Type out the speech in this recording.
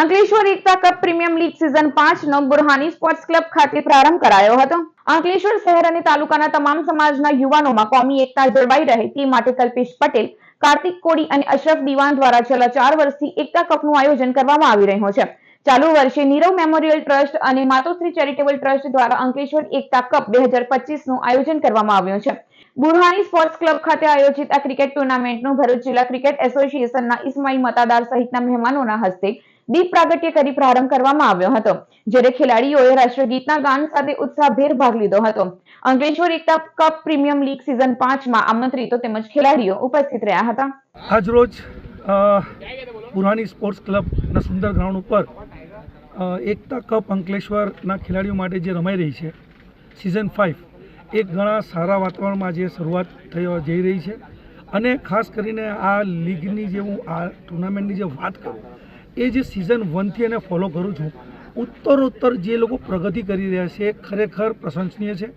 Ankleshwar Ekta cup premium league season પાંચનો Burhani sports club ખાતે પ્રારંભ કરાયો હતો. અંકલેશ્વર શહેર અને તાલુકાના તમામ સમાજના યુવાનોમાં કોમી એકતા જળવાઈ રહે તે માટે કલ્પેશ પટેલ, કાર્તિક કોડી અને અશરફ દિવાન દ્વારા છેલ્લા ચાર વર્ષથી એકતા કપનું આયોજન કરવામાં આવી રહ્યું છે. ચાલુ વર્ષે નીરવ મેમોરિયલ ટ્રસ્ટ અને માતોશ્રી ચેરિટેબલ ટ્રસ્ટ દ્વારા અંકલેશ્વર એકતા કપ બે હજારનું આયોજન કરવામાં આવ્યું છે. બુરહાની સ્પોર્ટ્સ ક્લબ ખાતે આયોજિત આ ક્રિકેટ ટુર્નામેન્ટનું ભરૂચ જિલ્લા ક્રિકેટ એસોસિએશનના ઇસ્માઇલ મતાદાર સહિતના મહેમાનોના હસ્તે દીપ પ્રાગટ્ય કરી પ્રારંભ કરવામાં આવ્યો હતો જ્યારે ખેલાડીઓએ રાષ્ટ્રગીતના ગાન સાથે ઉત્સાહભેર ભાગ લીધો હતો. Ankleshwar Ekta cup premium league season પાંચમાં આમંત્રિતો તેમજ ખેલાડીઓ ઉપસ્થિત રહ્યા હતા. આજરોજ અ, પુરાણી સ્પોર્ટ્સ ક્લબના સુંદર ગ્રાઉન્ડ ઉપર એકતા કપ અંકલેશ્વરના ખેલાડીઓ માટે જે રમાઈ રહી છે સિઝન ફાઇવ એ ઘણા સારા વાતાવરણમાં આજે શરૂઆત થઈ જઈ રહી છે. અને ખાસ કરીને આ લીગની જે હું આ ટુર્નામેન્ટની જે વાત કરું એ જે સિઝન વનથી એને ફોલો કરું છું, ઉત્તરોત્તર જે લોકો પ્રગતિ કરી રહ્યા છે ખરેખર પ્રશંસનીય છે.